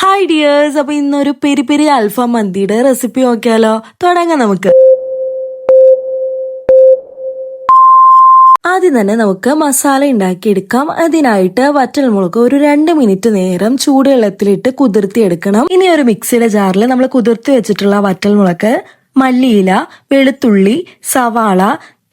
Hi dears അപ്പൊ ഇന്നൊരു peri peri അൽഫാം മന്തിയുടെ റെസിപ്പി നോക്കിയാലോ? തുടങ്ങാം നമുക്ക്. ആദ്യം തന്നെ നമുക്ക് മസാല ഉണ്ടാക്കിയെടുക്കാം. അതിനായിട്ട് വറ്റൽമുളക് ഒരു രണ്ട് മിനിറ്റ് നേരം ചൂടുവെള്ളത്തിലിട്ട് കുതിർത്തിയെടുക്കണം. ഇനി ഒരു മിക്സിയുടെ ജാറിൽ നമ്മൾ കുതിർത്തി വെച്ചിട്ടുള്ള വറ്റൽമുളക് മല്ലിയില വെളുത്തുള്ളി സവാള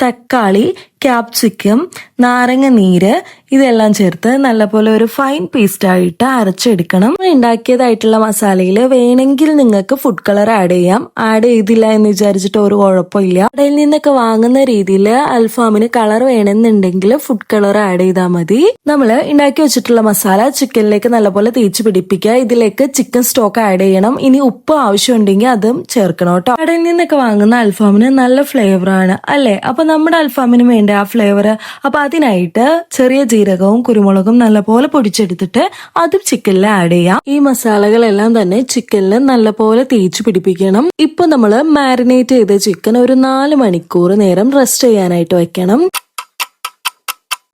തക്കാളി ക്യാപ്സിക്കം നാരങ്ങ നീര് ഇതെല്ലാം ചേർത്ത് നല്ലപോലെ ഒരു ഫൈൻ പേസ്റ്റ് ആയിട്ട് അരച്ചെടുക്കണം. ഉണ്ടാക്കിയതായിട്ടുള്ള മസാലയിൽ വേണമെങ്കിൽ നിങ്ങൾക്ക് ഫുഡ് കളർ ആഡ് ചെയ്യാം. ആഡ് ചെയ്തില്ല എന്ന് വിചാരിച്ചിട്ട് ഒരു കുഴപ്പമില്ല. കടയിൽ നിന്നൊക്കെ വാങ്ങുന്ന രീതിയിൽ അൽഫാമിന് കളർ വേണമെന്നുണ്ടെങ്കിൽ ഫുഡ് കളർ ആഡ് ചെയ്താൽ മതി. നമ്മൾ ഉണ്ടാക്കി വെച്ചിട്ടുള്ള മസാല ചിക്കനിലേക്ക് നല്ലപോലെ തേച്ച് പിടിപ്പിക്കുക. ഇതിലേക്ക് ചിക്കൻ സ്റ്റോക്ക് ആഡ് ചെയ്യണം. ഇനി ഉപ്പ് ആവശ്യമുണ്ടെങ്കിൽ അതും ചേർക്കണം കേട്ടോ. കടയിൽ നിന്നൊക്കെ വാങ്ങുന്ന അൽഫാമിന് നല്ല ഫ്ലേവർ ആണ് അല്ലേ? അപ്പൊ നമ്മുടെ അൽഫാമിന് വേണ്ട ആ ഫ്ലേവർ അപ്പൊ അതിനായിട്ട് ചെറിയ ജീരകവും കുരുമുളകും നല്ലപോലെ പൊടിച്ചെടുത്തിട്ട് അതും ചിക്കനിൽ ആഡ് ചെയ്യാം. ഈ മസാലകളെല്ലാം തന്നെ ചിക്കനിൽ നല്ലപോലെ തേച്ച് പിടിപ്പിക്കണം. ഇപ്പൊ നമ്മൾ മാരിനേറ്റ് ചെയ്ത ചിക്കൻ ഒരു നാല് മണിക്കൂർ നേരം റെസ്റ്റ് ചെയ്യാനായിട്ട് വെക്കണം.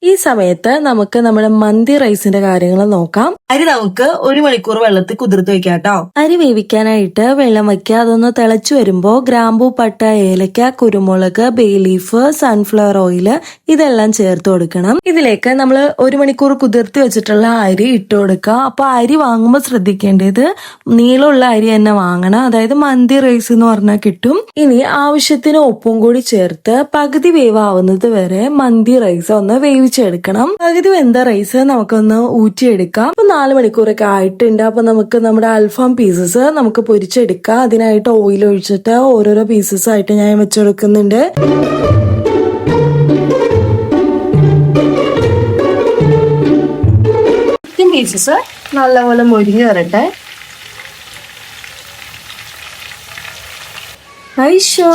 ഈ സമയത്ത് നമുക്ക് നമ്മുടെ മന്തി റൈസിന്റെ കാര്യങ്ങൾ നോക്കാം. അരി നമുക്ക് ഒരു മണിക്കൂർ വെള്ളത്തിൽ കുതിർത്ത് വെക്കാം കേട്ടോ. അരി വേവിക്കാനായിട്ട് വെള്ളം വെക്കുക അതൊന്ന് തിളച്ചു വരുമ്പോൾ ഗ്രാമ്പു പട്ട ഏലക്ക കുരുമുളക് ബേ ലീഫ് സൺഫ്ലവർ ഓയിൽ ഇതെല്ലാം ചേർത്ത് കൊടുക്കണം. ഇതിലേക്ക് നമ്മൾ ഒരു മണിക്കൂർ കുതിർത്ത് വെച്ചിട്ടുള്ള അരി ഇട്ട് കൊടുക്കുക. അപ്പൊ അരി വാങ്ങുമ്പോൾ ശ്രദ്ധിക്കേണ്ടത് നീളമുള്ള അരി തന്നെ വാങ്ങണം. അതായത് മന്തി റൈസ് എന്ന് പറഞ്ഞാൽ കിട്ടും. ഇനി ആവശ്യത്തിന് ഉപ്പും കൂടി ചേർത്ത് പകുതി വേവാവുന്നത് വരെ മന്തി റൈസ് ഒന്ന് വേവിച്ചെടുക്കണം പകുതി വെന്ത റൈസ് നമുക്കൊന്ന് ഊറ്റിയെടുക്കാം. അപ്പൊ നാല് മണിക്കൂറൊക്കെ ആയിട്ടുണ്ട്. അപ്പൊ നമുക്ക് നമ്മുടെ അൽഫാം പീസസ് നമുക്ക് പൊരിച്ചെടുക്കാം. അതിനായിട്ട് ഓയിൽ ഒഴിച്ചിട്ട് ഓരോരോ പീസസ് ആയിട്ട് ഞാൻ വെച്ചെടുക്കുന്നുണ്ട്. പീസസ് നല്ലപോലെ മുരിഞ്ഞു വരട്ടെ. ഐഷോ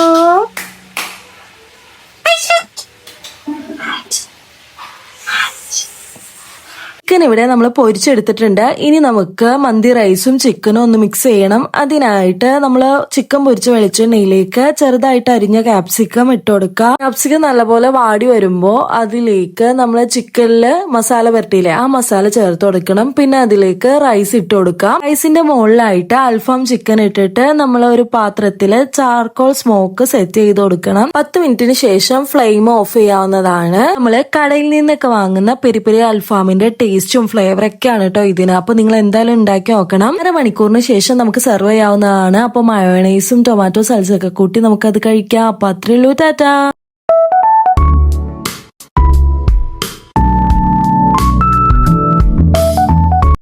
ഇവിടെ നമ്മൾ പൊരിച്ചെടുത്തിട്ടുണ്ട്. ഇനി നമുക്ക് മന്തി റൈസും ചിക്കനും ഒന്ന് മിക്സ് ചെയ്യണം. അതിനായിട്ട് നമ്മൾ ചിക്കൻ പൊരിച്ച വെളിച്ചെണ്ണയിലേക്ക് ചെറുതായിട്ട് അരിഞ്ഞ ക്യാപ്സിക്കം ഇട്ട് കൊടുക്കുക ക്യാപ്സിക്കം നല്ലപോലെ വാടി വരുമ്പോൾ അതിലേക്ക് നമ്മൾ ചിക്കനിൽ മസാല പരട്ടിയില്ലേ ആ മസാല ചേർത്ത് കൊടുക്കണം. പിന്നെ അതിലേക്ക് റൈസ് ഇട്ട് കൊടുക്കാം. റൈസിന്റെ മുകളിലായിട്ട് അൽഫാം ചിക്കൻ ഇട്ടിട്ട് നമ്മൾ ഒരു പാത്രത്തിൽ ചാർക്കോൾ സ്മോക്ക് സെറ്റ് ചെയ്ത് കൊടുക്കണം. പത്ത് മിനിറ്റിന് ശേഷം ഫ്ലെയിം ഓഫ് ചെയ്യാവുന്നതാണ്. നമ്മൾ കടയിൽ നിന്നൊക്കെ വാങ്ങുന്ന പെരി പെരി അൽഫാമിന്റെ ടേസ്റ്റും ഫ്ലേവറൊക്കെയാണ് കേട്ടോ ഇതിന്. അപ്പൊ നിങ്ങൾ എന്തായാലും ഉണ്ടാക്കി നോക്കണം. അര മണിക്കൂറിന് ശേഷം നമുക്ക് സെർവ് ചെയ്യാവുന്നതാണ്. അപ്പൊ മയോണൈസും ടൊമാറ്റോ സൽസൊക്കെ കൂട്ടി അത് കഴിക്കാം. അപ്പൊ അത്രയുള്ളൂ ടാറ്റാ.